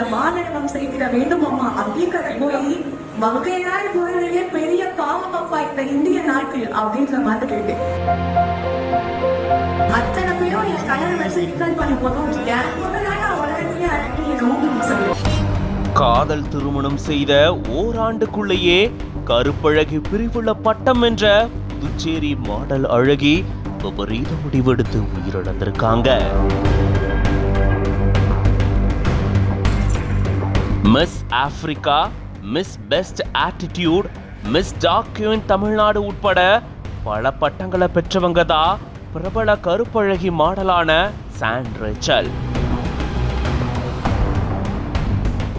அந்த மாநிலம் செய்திட வேண்டும் அம்மா. அப்படிங்கிறத போய் மங்கையார் போறதையே பெரிய பாவம் அப்பா இந்த இந்திய நாட்டில் அப்படின்ற மாதிரி கேட்டு அத்தனை பேரும் என் கலர் வச்சு இன்கல் பண்ணி போதும் காதல் திருமணம் செய்த ஓராண்டுக்குள்ளேயே கருப்பழகி பிரிவுள்ள பட்டம் என்ற புதுச்சேரி மாடல் அழகி விபரீத முடிவெடுத்து உயிரிழந்திருக்காங்க. Africa Miss best attitude Miss டாக்யூன் Tamil Nadu உட்பட பல பட்டங்களை பெற்றவங்க தான் பிரபல கருப்பழகி மாடலான சாண்ட்ரேச்சல்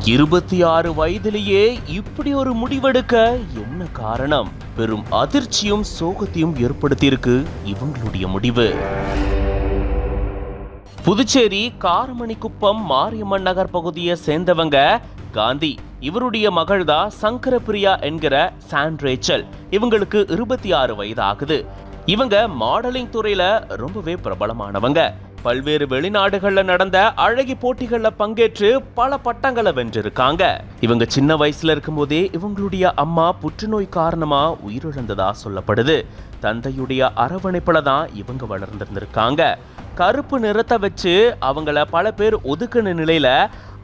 இருபத்தி ஆறு வயதிலேயே இப்படி ஒரு முடிவெடுக்க என்ன காரணம்? பெரும் அதிர்ச்சியும் சோகத்தையும் ஏற்படுத்தியிருக்கு இவங்களுடைய முடிவு. புதுச்சேரி காரமணிக்குப்பம் மாரியம்மன் நகர் பகுதியை சேர்ந்தவங்க காந்தி. இவருடைய மகள்தான் சங்கரபிரியா என்கிற சாண்ட்ரேச்சல் இவங்களுக்கு இருபத்தி ஆறு வயது ஆகுது இவங்க மாடலிங் துறையில ரொம்பவே பிரபலமானவங்க. பல்வேறு வெளிநாடுகள்ல நடந்த அழகி போட்டிகள்ல பங்கேற்று பல பட்டங்களை வென்றிருக்காங்க. இவங்க சின்ன வயசுல இருக்கும்போதே இவங்களுடைய அம்மா புற்றுநோய் காரணமா உயிரிழந்ததா சொல்லப்படுது. தந்தையுடைய அரவணைப்புல தான் இவங்க வளர்ந்திருந்திருக்காங்க. கருப்பு நிறத்தை வச்சு அவங்கள பல பேர் ஒதுக்குன நிலையில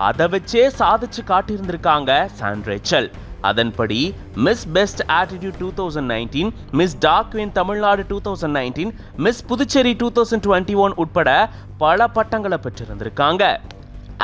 அதை வச்சே சாதிச்சு காட்டியிருந்திருக்காங்க சாண்ட்ரேச்சல் அதன்படி Miss best attitude two thousand nineteen Miss டாக்வின் Tamil Nadu two thousand nineteen Miss Puducherry two thousand twenty one உட்பட பல பட்டங்களை பெற்றிருந்திருக்காங்க.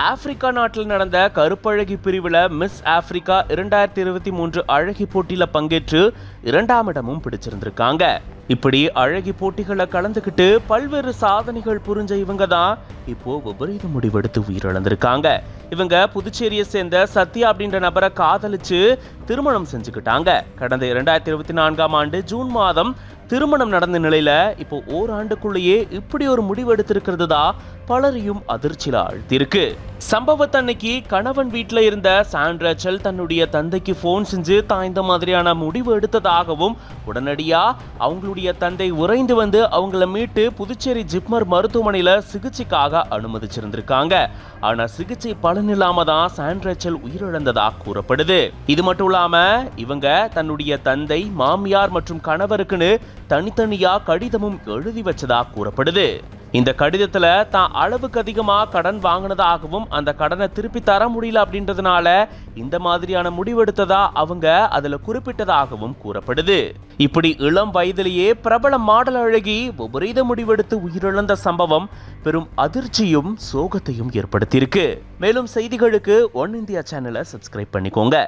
ஆப்பிரிக்கா நாட்டில் நடந்த கருப்பழகி பிரிவில் மிஸ் ஆப்பிரிக்கா இரண்டாயிரத்தி இருபத்தி மூன்று அழகி போட்டியில பங்கேற்று இரண்டாம் இடமும் பிடிச்சிருந்திருக்காங்க. இப்படி அழகி போட்டிகளை கலந்துக்கிட்டு பல்வேறு சாதனைகள் புரிஞ்ச இவங்க தான் இப்போ விபரீத முடிவெடுத்து உயிரிழந்திருக்காங்க. இவங்க புதுச்சேரியை சேர்ந்த சத்யா அப்படின்ற நபரை காதலிச்சு திருமணம் செஞ்சுக்கிட்டாங்க. கடந்த இரண்டாயிரத்தி இருபத்தி நான்காம் ஆண்டு ஜூன் மாதம் திருமணம் நடந்த நிலையில இப்போ ஓராண்டுக்குள்ளேயே இப்படி ஒரு முடிவு எடுத்திருக்கிறது தான் பலரையும் அதிர்ச்சியில ஆழ்த்திருக்கு சம்பவத்தன்னைக்கு கணவன் வீட்டில் இருந்த சாண்ட்ரச்சல் தன்னுடைய தந்தைக்கு ஃபோன் செஞ்சு தான் இந்த மாதிரியான முடிவு எடுத்ததாகவும் உடனடியா அவங்களுடைய தந்தை உறைந்து வந்து அவங்கள மீட்டு புதுச்சேரி ஜிப்மர் மருத்துவமனையில் சிகிச்சைக்காக அனுமதிச்சிருந்திருக்காங்க. ஆனா சிகிச்சை பலனில்லாம தான் சாண்ட்ரச்சல் உயிரிழந்ததாக கூறப்படுது. இது மட்டும் இல்லாம இவங்க தன்னுடைய தந்தை மாமியார் மற்றும் கணவருக்குன்னு தனித்தனியா கடிதமும் எழுதி வச்சதா கூறப்படுது. இந்த கடிதத்துல தான் அளவுக்கு அதிகமா கடன் வாங்கினதாகவும் அந்த கடனை திருப்பி தர முடியல அப்படின்றதுனால இந்த மாதிரியான முடிவெடுத்ததா அவங்க அதுல குறிப்பிட்டதாகவும் கூறப்படுது. இப்படி இளம் வயதிலேயே பிரபல மாடல் அழகி விபரீத முடிவெடுத்து உயிரிழந்த சம்பவம் பெரும் அதிர்ச்சியும் சோகத்தையும் ஏற்படுத்தியிருக்கு. மேலும் செய்திகளுக்கு ஒன் இந்தியா சேனலை சப்ஸ்கிரைப் பண்ணிக்கோங்க.